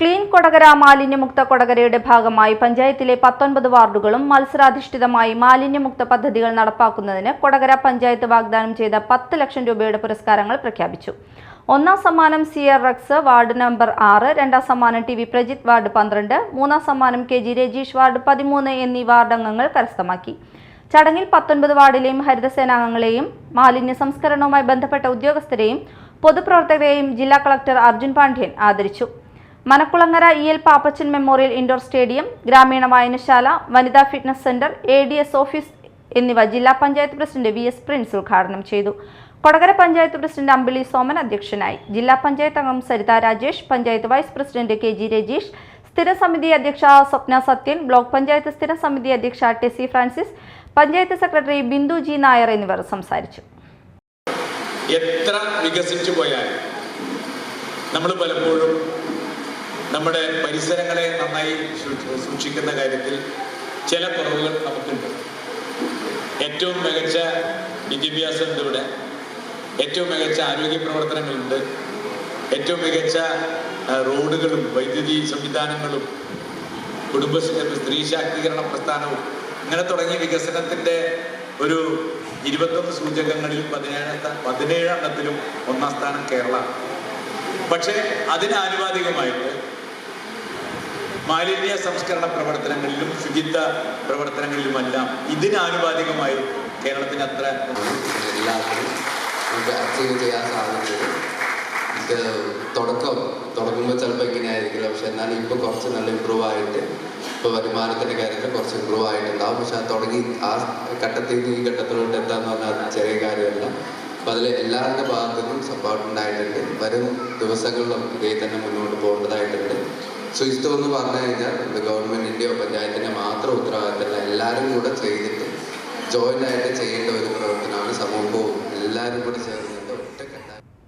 Clean Kodakara മാലിന്യമുക്ത കൊടകരയുടെ ഭാഗമായി പഞ്ചായത്തിലെ പത്തൊൻപത് വാർഡുകളും മത്സരാധിഷ്ഠിതമായി മാലിന്യമുക്ത പദ്ധതികൾ നടപ്പാക്കുന്നതിന് കൊടകര പഞ്ചായത്ത് വാഗ്ദാനം ചെയ്ത പത്ത് ലക്ഷം രൂപയുടെ പുരസ്കാരങ്ങൾ പ്രഖ്യാപിച്ചു. ഒന്നാം സമ്മാനം C R Rex ward number ആറ് രണ്ടാം സമ്മാനം ടി വി പ്രജിത് വാർഡ് പന്ത്രണ്ട് മൂന്നാം സമ്മാനം കെ ജി രജീഷ് വാർഡ് പതിമൂന്ന് എന്നീ വാർഡ് അംഗങ്ങൾ കരസ്ഥമാക്കി. ചടങ്ങിൽ പത്തൊൻപത് വാർഡിലെയും ഹരിതസേനാംഗങ്ങളെയും മാലിന്യ സംസ്കരണവുമായി ബന്ധപ്പെട്ട ഉദ്യോഗസ്ഥരെയും പൊതുപ്രവർത്തകരെയും ജില്ലാ കളക്ടർ അർജുൻ പാണ്ഡ്യൻ ആദരിച്ചു. Manakkulangara E L Pappachan memorial indoor stadium ഗ്രാമീണ വായനശാല വനിതാ fitness centre A D S office എന്നിവ ജില്ലാ panchayat president V S Prince ഉദ്ഘാടനം ചെയ്തു. കൊടകര പഞ്ചായത്ത് പ്രസിഡന്റ് അമ്പിളി സോമൻ അധ്യക്ഷനായി. ജില്ലാ പഞ്ചായത്ത് അംഗം Saritha Rajesh panchayat vice president K G Rajeesh സ്ഥിരസമിതി അധ്യക്ഷ സ്വപ്ന സത്യൻ ബ്ലോക്ക് പഞ്ചായത്ത് സ്ഥിരസമിതി അധ്യക്ഷ Tessy Francis panchayat secretary Bindu G Nair എന്നിവർ സംസാരിച്ചു. എത്ര വികസിച്ചു പോയാലും നമ്മൾ പലപ്പോഴും നമ്മുടെ പരിസരങ്ങളെ നന്നായി സൂക്ഷിക്കുന്ന കാര്യത്തിൽ ചില കുറവുകൾ നമുക്കുണ്ട്. ഏറ്റവും മികച്ച വിദ്യാഭ്യാസം ഇവിടെ ഏറ്റവും മികച്ച ആരോഗ്യ പ്രവർത്തനങ്ങളുണ്ട് ഏറ്റവും മികച്ച റോഡുകളും വൈദ്യുതി സംവിധാനങ്ങളും കുടുംബ സ്ത്രീ ശാക്തീകരണ പ്രസ്ഥാനവും ഇങ്ങനെ തുടങ്ങിയ വികസനത്തിന്റെ ഒരു ഇരുപത്തൊന്ന് സൂചകങ്ങളിൽ പതിനേഴ് പതിനേഴെണ്ണത്തിലും ഒന്നാം സ്ഥാനം കേരള പക്ഷേ അതിന് ആനുപാതികമായിട്ട് മാലിന്യ സംസ്കരണ പ്രവർത്തനങ്ങളിലും ശുചിത്വ പ്രവർത്തനങ്ങളിലുമെല്ലാം ഇതിന് ആനുപാതികമായി കേരളത്തിന് അത്ര അച്ചീവ് ചെയ്യാൻ സാധിച്ചത് ഇത് തുടക്കം തുടങ്ങുമ്പോൾ ചിലപ്പോൾ ഇങ്ങനെ ആയിരിക്കില്ല പക്ഷെ എന്നാലും ഇപ്പൊ കുറച്ച് നല്ല ഇമ്പ്രൂവ് ആയിട്ട് ഇപ്പോൾ വരുമാനത്തിന്റെ കാര്യത്തിൽ കുറച്ച് ഇമ്പ്രൂവ് ആയിട്ടുണ്ടാവും. പക്ഷെ ആ തുടങ്ങി ആ ഘട്ടത്തിൽ നിന്ന് ഈ ഘട്ടത്തിലോട്ട് എത്താന്ന് പറഞ്ഞാൽ ചെറിയ കാര്യമല്ല. അപ്പോൾ അതിൽ എല്ലാവരുടെ ഭാഗത്തു നിന്നും സപ്പോർട്ട് ഉണ്ടായിട്ടുണ്ട്. വരും ദിവസങ്ങളിലും ഇതേ തന്നെ മുന്നോട്ട് പോകേണ്ടതായിട്ടുണ്ട്. ശുചിത്വം എന്ന് പറഞ്ഞു കഴിഞ്ഞാൽ ഇത് ഗവൺമെന്റിന്റെയോ പഞ്ചായത്തിന്റെ മാത്രം ഉത്തരവാദിത്തമല്ല. എല്ലാവരും കൂടെ ചെയ്തിട്ട് ജോയിന്റ് ആയിട്ട് ചെയ്യേണ്ട ഒരു പ്രവർത്തനമാണ്